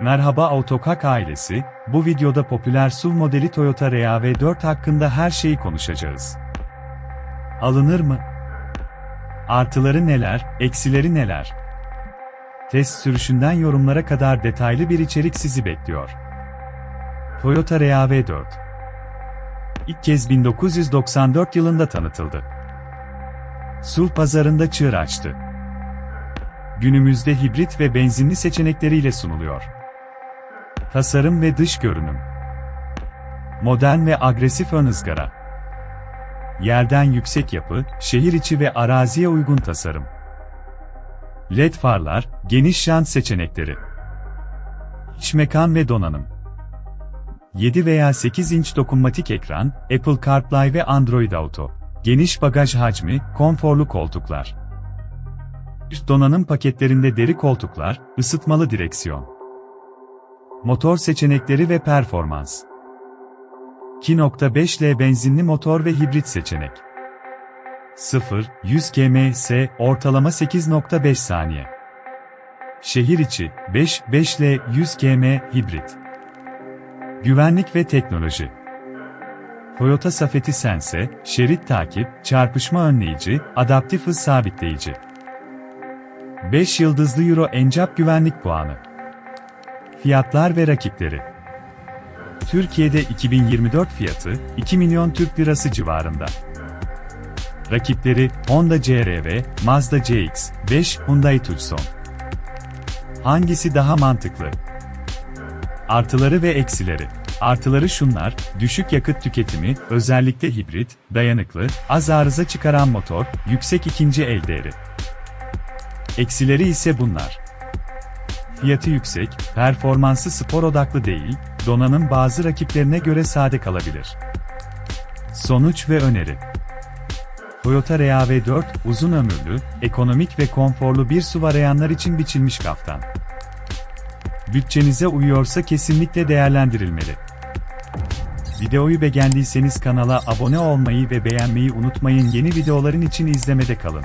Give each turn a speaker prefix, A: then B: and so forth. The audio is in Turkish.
A: Merhaba Autokak ailesi, bu videoda popüler SUV modeli Toyota RAV4 hakkında her şeyi konuşacağız. Alınır mı? Artıları neler, eksileri neler? Test sürüşünden yorumlara kadar detaylı bir içerik sizi bekliyor. Toyota RAV4 İlk kez 1994 yılında tanıtıldı. SUV pazarında çığır açtı. Günümüzde hibrit ve benzinli seçenekleriyle sunuluyor. Tasarım ve dış görünüm. Modern ve agresif ön ızgara. Yerden yüksek yapı, şehir içi ve araziye uygun tasarım. LED farlar, geniş jant seçenekleri. İç mekan ve donanım. 7 veya 8 inç dokunmatik ekran, Apple CarPlay ve Android Auto. Geniş bagaj hacmi, konforlu koltuklar. Üst donanım paketlerinde deri koltuklar, ısıtmalı direksiyon. Motor seçenekleri ve performans. 2.5L benzinli motor ve hibrit seçenek. 0-100 km/s ortalama 8.5 saniye. Şehir içi 5-5L 100 km hibrit. Güvenlik ve teknoloji. Toyota Safety Sense, şerit takip, çarpışma önleyici, adaptif hız sabitleyici. 5 yıldızlı Euro NCAP güvenlik puanı. Fiyatlar ve rakipleri. Türkiye'de 2024 fiyatı 2 milyon Türk lirası civarında. Rakipleri Honda CR-V, Mazda CX-5, Hyundai Tucson. Hangisi daha mantıklı? Artıları ve eksileri. Artıları şunlar, düşük yakıt tüketimi, özellikle hibrit, dayanıklı, az arıza çıkaran motor, yüksek ikinci el değeri. Eksileri ise bunlar. Fiyatı yüksek, performansı spor odaklı değil, donanım bazı rakiplerine göre sade kalabilir. Sonuç ve öneri Toyota RAV4, uzun ömürlü, ekonomik ve konforlu bir SUV arayanlar için biçilmiş kaftan. Bütçenize uyuyorsa kesinlikle değerlendirilmeli. Videoyu beğendiyseniz kanala abone olmayı ve beğenmeyi unutmayın yeni videoların için izlemede kalın.